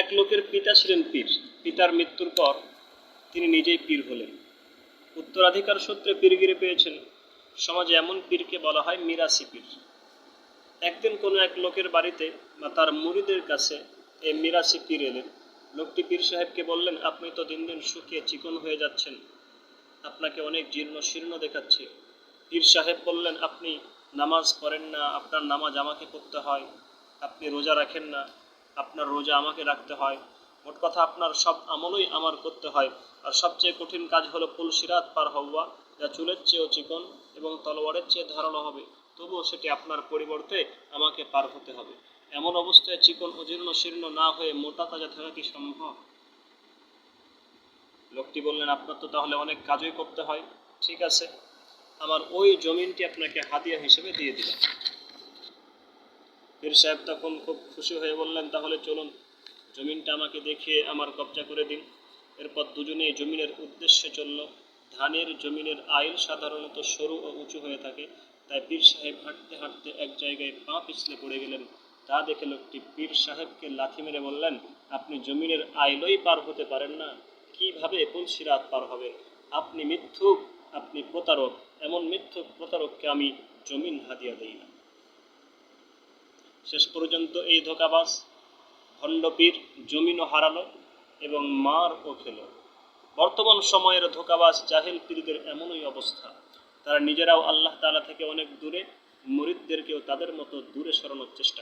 এক লোকের পিতা ছিলেন পীর। পিতার মৃত্যুর পর তিনি নিজেই পীর হলেন। উত্তরাধিকার সূত্রে পীরগিরি পেয়েছেন, সমাজে এমন পীরকে বলা হয় মিরাসি পীর। একদিন কোনো এক লোকের বাড়িতে বা তার মুড়িদের কাছে এই মিরাসি পীর এলেন। লোকটি পীর সাহেবকে বললেন, আপনি তো দিন দিন শুকিয়ে চিকন হয়ে যাচ্ছেন। আপনাকে অনেক জীর্ণ শীর্ণ দেখাচ্ছে। পীর সাহেব বললেন, আপনি নামাজ পড়েন না, আপনার নামাজ আমাকে পড়তে হয়। আপনি রোজা রাখেন না আপনার রোজা আমাকে রাখতে হয়। মোট কথা আপনার সব আমলই আমার করতে হয়। আর সবচেয়ে কঠিন কাজ হলো পুলসিরাত পার হওয়া, যা চুলের চেয়েও চিকন এবং তলোয়ারের চেয়ে ধারালো হবে। তবুও সেটি আপনার পরিবর্তে আমাকে পার হতে হবে। এমন অবস্থায় চিকন অজীর্ণ শীর্ণ না হয়ে মোটা তাজা থাকা কি সম্ভব? লোকটি বললেন, আপনার তো তাহলে অনেক কাজই করতে হয়। ঠিক আছে। আমার ওই জমিনটি আপনাকে হাদিয়া হিসেবে দিয়ে দিলাম। পীর সাহেব তখন খুব খুশি হয়ে বললেন, তাহলে চলুন, জমিনটা আমাকে দেখিয়ে আমার কবজা করে দিন। এরপর দুজনেই জমিনের উদ্দেশ্যে চলল। ধানের জমিনের আইল সাধারণত সরু ও উঁচু হয়ে থাকে, তাই পীর সাহেব হাঁটতে হাঁটতে এক জায়গায় পা পিছলে পড়ে গেলেন। তা দেখে লোকটি পীর সাহেবকে লাথি মেরে বললেন, আপনি জমিনের আইলই পার হতে পারেন না। কীভাবে পুলসিরাত পার হবে? আপনি মিথ্যুক, আপনি প্রতারক। এমন মিথ্যুক প্রতারককে আমি জমিন হাদিয়া দেই না। শেষ পর্যন্ত এই ধোকাবাস ভণ্ডপীর জমিনও হারালো এবং মার ও খেল। বর্তমান সময়ের ধোকাবাস জাহেল পীরদের এমনই অবস্থা। তারা নিজেরাও আল্লাহ তালা থেকে অনেক দূরে, মরিদদেরকেও তাদের মতো দূরে সরানোর চেষ্টা